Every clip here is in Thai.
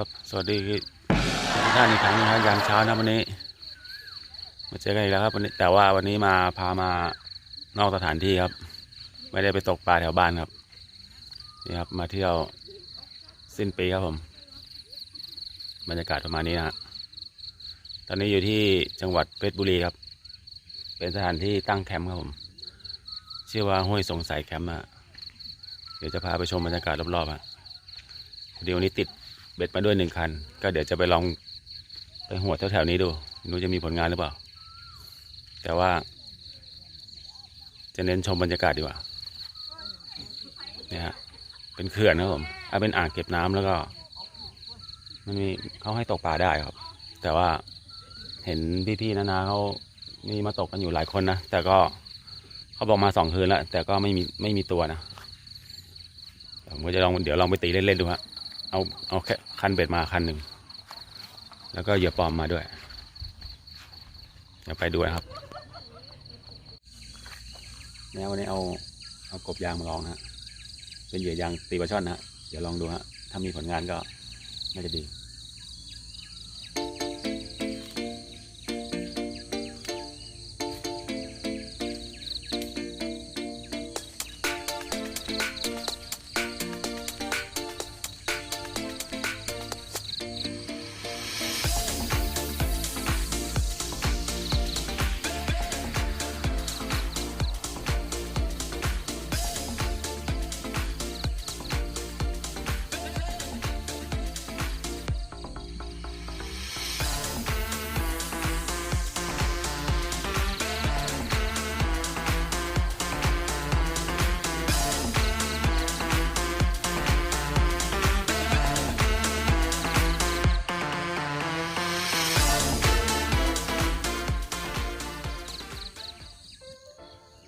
ครับสวัสดีทุกท่านอีกครั้งนะครับยามเช้านะวันนี้มาเจอกันอีกแล้วครับวันนี้แต่ว่าวันนี้มาพามานอกสถานที่ครับ ไม่ได้ไปตกปลาแถวบ้านครับนี่ครับมาเที่ยวสิ้นปีครับผม บรรยากาศประมาณนี้นะฮะตอนนี้อยู่ที่จังหวัดเพชรบุรีครับ เป็นสถานที่ตั้งแคมป์ครับผมชื่อว่าห้วยสงสัยแคมป์นะฮะเดี๋ยวจะพาไปชมบรรยากาศรอบๆฮะพอดีวันนี้ติด เบ็ดมาด้วยหนึ่งคัน ก็เดี๋ยวจะไปลองไปหัวแถวๆนี้ดูรู้จะมีผลงานหรือเปล่า แต่ว่า จะเน้นชมบรรยากาศดีกว่าเนี่ยฮะเป็นเขื่อนนะผมอ่าเป็นอ่างเก็บน้ำแล้วก็ มันมีเขาให้ตกปลาได้ครับ แต่ว่าเห็นพี่ๆนานาเขามีมาตกกันอยู่หลายคนนะแต่ก็เขาบอกมาสองคืนแล้วแต่ก็ไม่มีไม่มีตัวนะผมก็จะลองเดี๋ยวลองไปตีเล่นๆดูฮะ เอาเอาแค่คันเบ็ดมาคันหนึ่ง แล้วก็เหยื่อปลอมมาด้วย เดี๋ยวไปดูนะครับเนี่ยวันนี้เอาเอากบยางมาลองนะฮะเป็นเหยื่อยางตีปลาช่อนนะฮะเดี๋ยวลองดูฮะถ้ามีผลงานก็น่าจะดี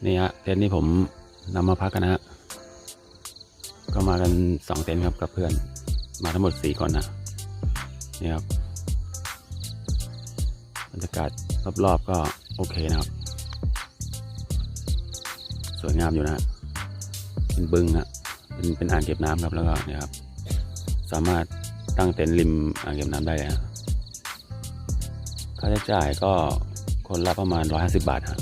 นี่ฮะเต็นท์ที่ผมนำมาพักกันนะฮะก็มากันสองเต็นท์ครับกับเพื่อนมาทั้งหมดสี่คนนะนี่ครับบรรยากาศรอบๆก็โอเคนะครับ สวยงามอยู่นะเป็นบึงฮะเป็นเป็นอ่างเก็บน้ำครับแล้วก็เนี่ยครับ สามารถตั้งเต็นท์ริมอ่างเก็บน้ำได้เลยฮะค่าใช้จ่ายก็คนละประมาณ 150 บาทฮะ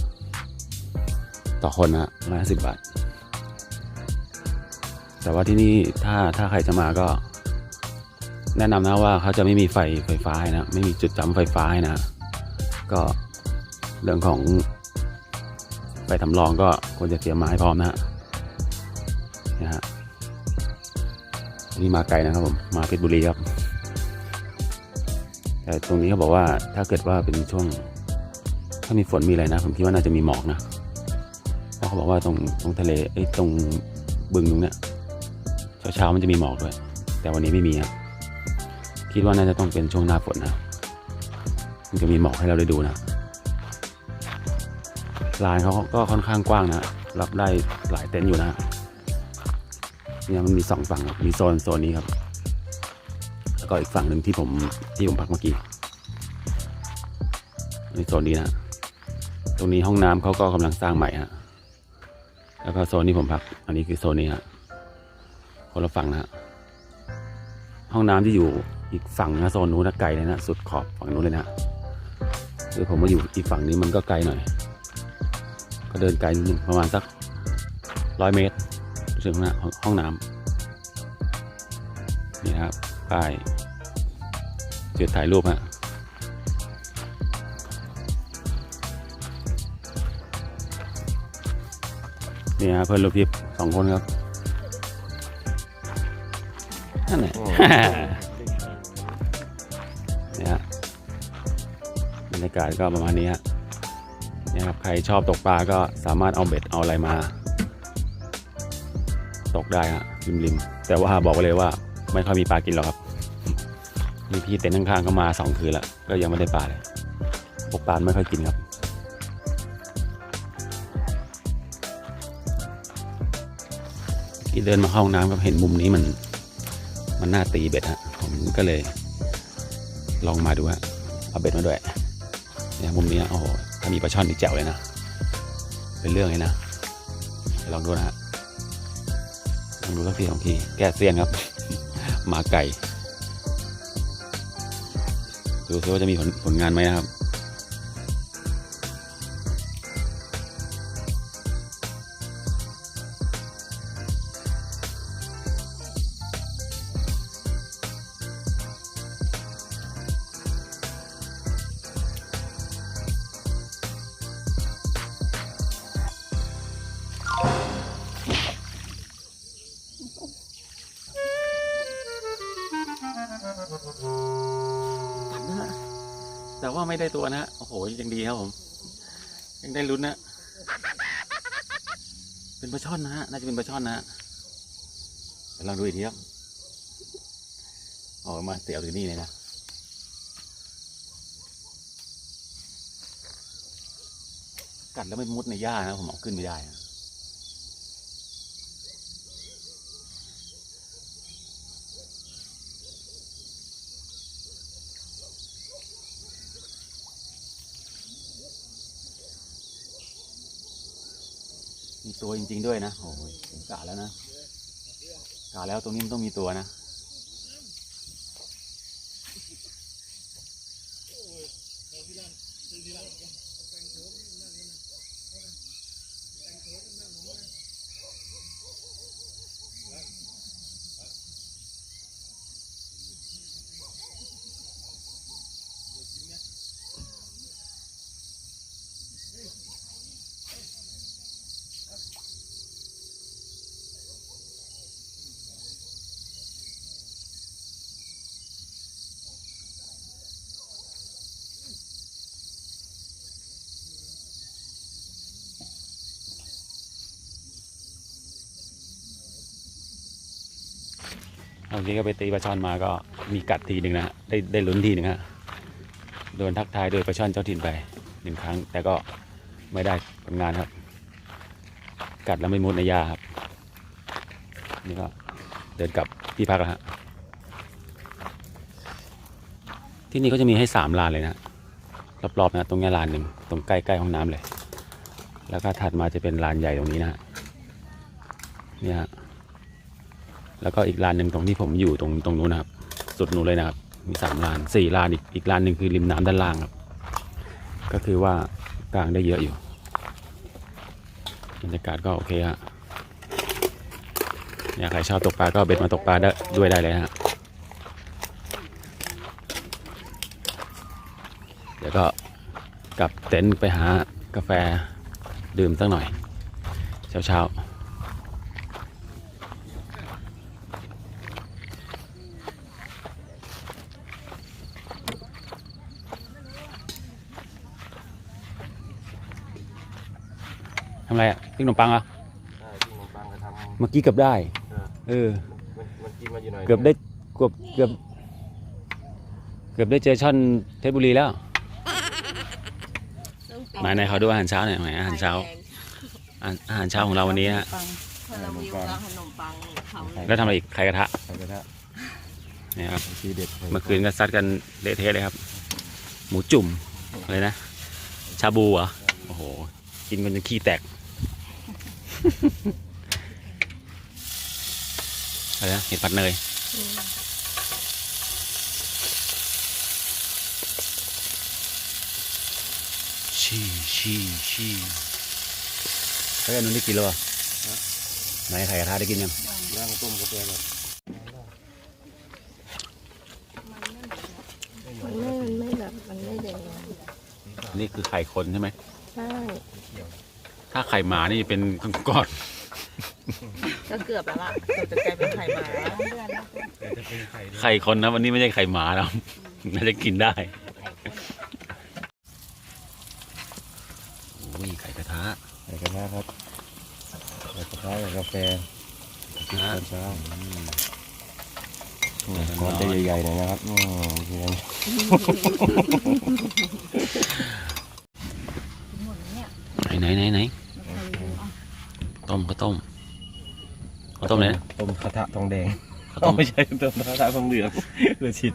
ต่อคนนะร้อยห้าสิบบาท แต่ว่าที่นี่ถ้าถ้าใครจะมาก็ แนะนำนะว่าเขาจะไม่มีไฟไฟฟ้านะ ไม่มีจุดจำไฟฟ้านะ ก็เรื่องของไฟสำรองก็ควรจะเตรียมมาให้พร้อมนะฮะนะฮะนี่มาไกลนะครับผม มาเพชรบุรีครับแต่ตรงนี้เขาบอกว่าถ้าเกิดว่าเป็นช่วง ถ้ามีฝนมีอะไรนะ ผมคิดว่าน่าจะมีหมอกนะ เพราะเขาบอกว่าตรงตรงทะเลไอ้ตรงบึงตรงเนี้ยเช้าเช้าๆมันจะมีหมอกด้วย แต่วันนี้ไม่มีครับคิดว่าน่าจะต้องเป็นช่วงหน้าฝนนะมันจะมีหมอกให้เราได้ดูนะลานเขาก็ค่อนข้างกว้างนะ รับได้หลายเต็นท์อยู่นะเนี่ยมันมีสองฝั่งมีโซนโซนนี้ครับ แล้วก็อีกฝั่งหนึ่งที่ผมที่ผมพักเมื่อกี้ในโซนนี้นะ ตรงนี้ห้องน้ำเขาก็กำลังสร้างใหม่ฮะ แล้วก็โซนที่ผมพัก อันนี้คือโซนนี้ฮะคนละฝั่งนะฮะห้องน้ำที่อยู่อีกฝั่งนะโซนนู้นนะไกลเลยนะสุดขอบฝั่งนู้นเลยนะฮะคือผมมาอยู่อีกฝั่งนี้มันก็ไกลหน่อย ก็เดินไกลนิดนึงประมาณสักร้อยเมตรถึงนะห้องน้ำนี่ครับป้ายจุดถ่ายรูปฮะ นี่ฮะเพื่อนลูกทิพย์สองคนครับนั่นแหละเนี่ยฮะบรรยากาศก็ประมาณนี้ฮะเนี่ยครับใครชอบตกปลาก็สามารถเอาเบ็ดเอาอะไรมา ตกได้ฮะริมริมๆแต่ว่าบอกไว้เลยว่า ไม่ค่อยมีปลากินหรอกครับมีพี่เต็นท์ข้างๆก็มาสองคืนแล้วก็ยังไม่ได้ปลาเลยพวกปลาไม่ค่อยกินครับ ที่เดินมาห้องน้ำก็เห็นมุมนี้มัน มันน่าตีเบ็ดฮะผมก็เลย ลองมาดูฮะเอาเบ็ดมาด้วยเนี่ยมุมนี้โอ้โหถ้ามีปลาช่อนนี่แจ๋วเลยนะ เป็นเรื่องเลยนะลองดูนะฮะลองดูสักทีสองทีแก้เซียนครับ มาไก่ดูซิว่าจะมีผลผลงานไหมนะครับ ว่าไม่ได้ตัวนะฮะโอ้โหยังดีครับผม ยังได้ลุ้นนะ เป็นปลาช่อนนะฮะน่าจะเป็นปลาช่อนนะฮะเดี๋ยวลองดูอีกทีครับออกมาเสียวถึงนี่เลยนะกัดแล้วไม่มุดในหญ้านะผมเอาขึ้นไม่ได้นะ ตัวจริง ๆ ด้วยนะโอ้ยผมกะแล้วนะกะแล้วตรงนี้มันต้องมีตัวนะ เมื่อกี้ก็ไปตีปลาช่อนมาก็มีกัดทีหนึ่งนะฮะได้ได้ลุ้นทีหนึ่งฮะโดนทักทายโดยปลาช่อนเจ้าถิ่นไปหนึ่งครั้ง แต่ก็ไม่ได้ผลงานครับ กัดแล้วไม่มุดในหญ้าครับ นี่ก็เดินกลับที่พักแล้วฮะที่นี่ก็จะมีให้สามลานเลยนะรอบๆนะตรงนี้ลานหนึ่งตรงใกล้ๆห้องน้ำเลย แล้วก็ถัดมาจะเป็นลานใหญ่ตรงนี้นะฮะเนี่ยฮะ แล้วก็อีกลานหนึ่งตรงที่ผมอยู่ตรงตรงนู้นนะครับ สุดนู้นเลยนะครับ มีสามลานสี่ลานอีกอีกลานหนึ่งคือริมน้ำด้านล่างครับ ก็คือว่ากลางได้เยอะอยู่บรรยากาศก็โอเคฮะเนี่ยใครชอบตกปลาก็เบ็ดมาตกปลาได้ด้วยได้เลยฮะเดี๋ยวก็กลับเต็นท์ไปหากาแฟดื่มสักหน่อย เช้าเช้าๆ ทำ อะไรอะปิ้งขนมปังเหรอะใช่ที่ขนมปังก็ทำเมื่อกี้เกือบได้เออ มันมันกินมาอยู่หน่อยเกือบได้เกือบเกือบเกือบได้เจอช่อนเพชรบุรีแล้วหมายไหนเขาดูอาหารเช้าหน่อยหมายอาหารเช้าอาหารอาหารเช้าของเราวันนี้ฮะพาราวิวกับขนมปังเขาเลยแล้วทำอะไรอีกไข่กระทะใส่กระทะเนี่ยครับทีเด็ดเมื่อคืนก็ซัดกันเละเทะเลยครับ หมูจุ่มอะไรนะ ชาบูเหรอโอ้โหกินกันจนขี้แตก อะไรนะเห็ดผัดเนยชีชีชีเฮ้ยอันนู้นได้กินแล้วเหรอไหนไข่กระทะได้กินยังย่างต้มกาแฟก่อนมันไม่มันไม่แบบมันไม่แดงนี่คือไข่คนใช่ไหมใช่ ถ้าไข่หมานี่เป็นก้อนก็เกือบแล้วล่ะเกือบจะกลายเป็นไข่หมาแต่จะเป็นไข่ๆไข่คนนะวันนี้ไม่ใช่ไข่หมาแล้วน่าจะกินได้โอ้ยไข่กระทะใส่กระทะครับใส่กระทะกับกาแฟกินตอนเช้าก้อนจะใหญ่ๆหน่อยนะครับอืมทีนั้นไหนไหนไหนไหน ต้มก็ต้มข้าวต้มเลยนะ ต้มกระทะทองแดงข้าวต้ม ไม่ใช่ต้มกระทะทองเหลืองเลือชิด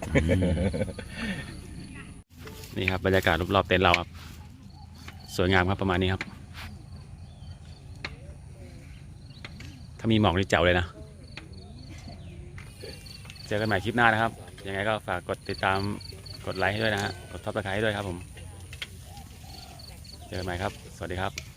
นี่ครับบรรยากาศรอบๆเต็นท์เราครับ สวยงามครับประมาณนี้ครับ ถ้ามีหมอกนี่แจ๋วเลยนะ เจอกันใหม่คลิปหน้านะครับ ยังไงก็ฝากกดติดตามกดไลค์ให้ด้วยนะฮะ กดทับสไครต์ด้วยครับผม เจอกันใหม่ครับ สวัสดีครับ